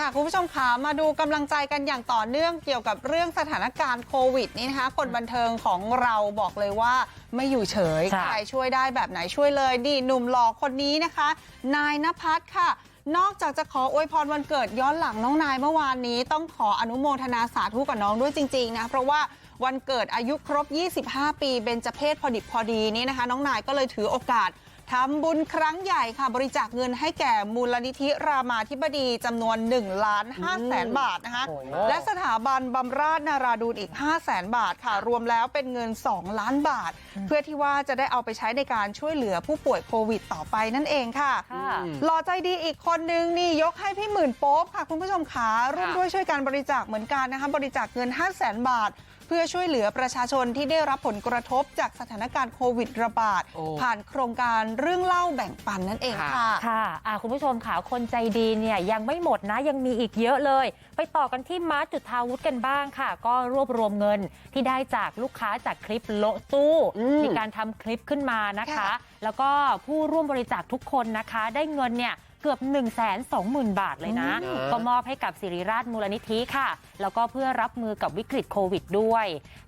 ค่ะ คุณผู้ชมขามาดูกำลังใจกันอย่างต่อเนื่องเกี่ยวกับเรื่องสถานการณ์โควิดนี่นะคะ คนบันเทิงของเราบอกเลยว่าไม่อยู่เฉยค่ะใครช่วยได้แบบไหนช่วยเลยนี่หนุ่มหล่อคนนี้นะคะ นายนภัสค่ะนอกจากจะขออวยพรวันเกิดย้อนหลังน้องนายเมื่อวานนี้ ต้องขออนุโมทนาสาธุกับน้องด้วยจริงๆนะเพราะว่าวันเกิดอายุครบ 25 ปีเบญจเพศพอดิบพอดีนี่นะคะ น้องนายก็เลยถือโอกาส ทำบุญครั้งใหญ่ค่ะบริจาคเงินให้แก่มูลนิธิรามาธิบดีจำนวน1ล้าน5แสนบาทนะคะโอ้โหและสถาบันบำราศนาราดูนอีก 5 แสนบาทค่ะ รวมแล้วเป็นเงิน 2 ล้านบาท เพื่อที่ว่าจะได้เอาไปใช้ในการช่วยเหลือผู้ป่วยโควิดต่อไปนั่นเองค่ะค่ะหล่อใจดีอีกคนนึงนี่ยกให้พี่หมื่นโป๊ปค่ะ คุณผู้ชมขาร่วมด้วยช่วยการบริจาคเหมือนกันนะคะบริจาคเงิน 5 0 0แสนบาท เพื่อช่วยเหลือประชาชนที่ได้รับผลกระทบจากสถานการณ์โควิดระบาดโอ้ผ่านโครงการเรื่องเล่าแบ่งปันนั่นเองค่ะ ค่ะอะคุณผู้ชมค่ะคนใจดีเนี่ยยังไม่หมดนะยังมีอีกเยอะเลย ไปต่อกันที่มาร์ทจุธาวุฒิกันบ้างค่ะ ก็รวบรวมเงินที่ได้จากลูกค้าจากคลิปโละตู้อืมมีการทำคลิปขึ้นมานะคะค่ะแล้วก็ผู้ร่วมบริจาคทุกคนนะคะ ได้เงินเนี่ย เกือบ1 2 0 0 0 0บาทเลยนะอืมก็มอบให้กับสิริราชมูลนิธิค่ะ แล้วก็เพื่อรับมือกับวิกฤตโควิดด้วย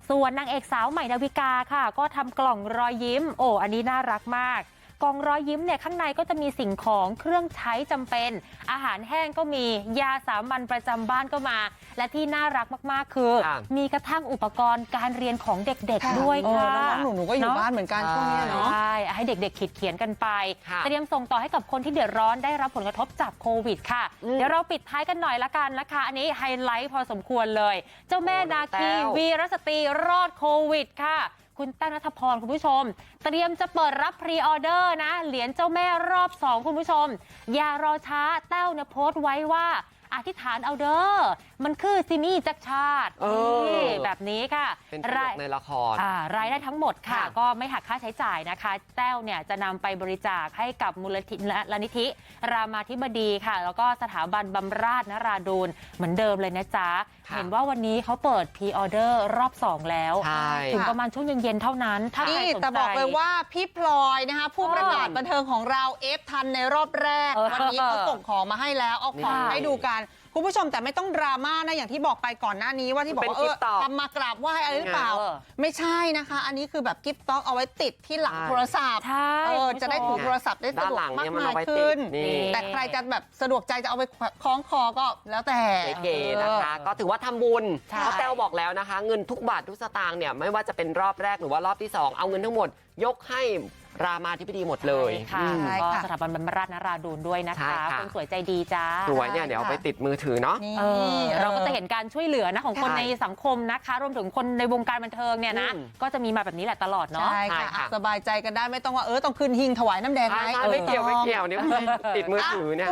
ส่วนนางเอกสาวใหม่ดาวิกาค่ะ ก็ทำกล่องรอยยิ้มโอ้อันนี้น่ารักมาก กล่องรอยยิ้มเนี่ยข้างในก็จะมีสิ่งของเครื่องใช้จำเป็น อาหารแห้งก็มียาสามัญประจำบ้านก็มา และที่น่ารักมากๆคือค่ะมีกระทั่งอุปกรณ์การเรียนของเด็กค่ะๆด้วยเออค่ะน้องๆหนูๆก็อยู่เะบ้านเหมือนกันช่วงเนี้ยเนาะใช่ให้เด็กๆขีดเขียนกันไปค่ะเตรียมส่งต่อให้กับคนที่เดือดร้อนได้รับผลกระทบจากโควิดค่ะอืมเดี๋ยวเราปิดท้ายกันหน่อยละกันนะคะ อันนี้ไฮไลท์พอสมควรเลย เจ้าแม่โอ้น้นาองแต้คีววีรสตรีรอดโควิดค่ะ คุณแต้วนัทพรคุณผู้ชม เตรียมจะเปิดรับพรีออเดอร์นะเหรียญเจ้าแม่รอบ2คุณผู้ชม อย่ารอช้าแต้วเนี่ยโพสต์ไว้ว่า อธิษฐานเอาเด้อมันคือซิมี่จักรชาติเออ นี่แบบนี้ค่ะเป็นตลรายกในละคร อ่ารายได้ทั้งหมดค่ะ ค่ะก็ไม่หักค่าใช้จ่ายนะคะ แต้วเนี่ยจะนำไปบริจาคให้กับมูลนิธิรามาธิบดีค่ะ แล้วก็สถาบันบำราศนราดูนเหมือนเดิมเลยนะจ๊ะ ค่ะ เห็นว่าวันนี้เขาเปิดพรีออเดอร์รอบ 2 แล้ว ใช่ ถึงประมาณช่วงเย็นๆเท่านั้น ถ้าใครนี่สนใจ แต่บอกเลยว่าพี่พลอยนะคะผู้ประกาศบันเทิงของเราเอฟทันในรอบแรก เออวันนี้เขาส่งของมาให้แล้วเอาของนี่ให้ดูกัน คุณผู้ชมแต่ไม่ต้องดราม่านะอย่างที่บอกไปก่อนหน้านี้ว่าที่บอกว่าเป็นเอ gift อ shop ทำมากราบไหว้อะไรหรือเปล่าเออไม่ใช่นะคะ อันนี้คือแบบกิฟต์ต็อกเอาไว้ติดที่หลังใช่โทรศัพท์ใช่เออคุณผู้ชมจะได้ถือโทรศัพท์ได้สะด้านดวหกลังมาเนี่กยมันมายเอาไว้ติขึ้นดนี่แต่ใครจะแบบสะดวกใจจะเอาไปคล้องคอก็แล้วแต่เก๋ๆนะคะ ก็ถือว่าทำบุญใช่เพราะแต้วบอกแล้วนะคะ เงินทุกบาททุกสตางค์เนี่ยไม่ว่าจะเป็นรอบแรกหรือว่ารอบที่สองเอาเงินทั้งหมดยกให้รามาธิบดีหมดเลยค่ะอืมใช่ก็ค่ะสถาบันบำราศนราดูนด้วยนะใช่คะค่ะคนสวยใจดีจ้าสวยเนี่ยเดี๋ยวเอาไปติดมือถือเนาะนี่เออเราก็จะเห็นการช่วยเหลือนะของคนใช่ในสังคมนะคะรวมถึงคนในวงการบันเทิงเนี่ยนะอืมก็จะมีมาแบบนี้แหละตลอดเนาะใช่ใช่ค่ะค่ะอะสบายใจกันได้ไม่ต้องว่าเออต้องขึ้นหิงถวายน้ำแดงใช่ไหมใช่ไม่เกี่ยวไม่เกี่ยวเนี่ยติดมือถือเนี่ย